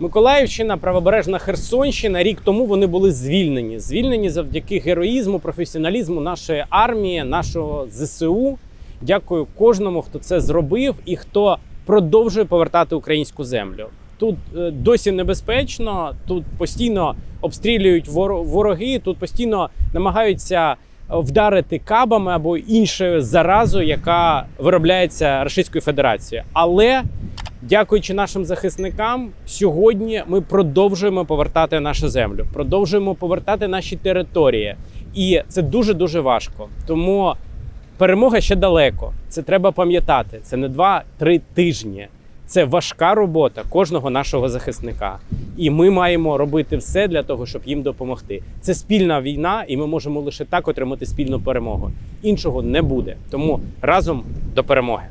Миколаївщина, правобережна Херсонщина. Рік тому вони були звільнені. Звільнені завдяки героїзму, професіоналізму нашої армії, нашого ЗСУ. Дякую кожному, хто це зробив і хто продовжує повертати українську землю. Тут е, досі небезпечно, тут постійно обстрілюють воро- вороги, тут постійно намагаються е, вдарити кабами або іншою заразою, яка виробляється Російською Федерацією. Але дякуючи нашим захисникам, сьогодні ми продовжуємо повертати нашу землю, продовжуємо повертати наші території, і це дуже дуже важко. Тому перемога ще далеко. Це треба пам'ятати. Це не два-три тижні. Це важка робота кожного нашого захисника, і ми маємо робити все для того, щоб їм допомогти. Це спільна війна, і ми можемо лише так отримати спільну перемогу. Іншого не буде. Тому разом до перемоги.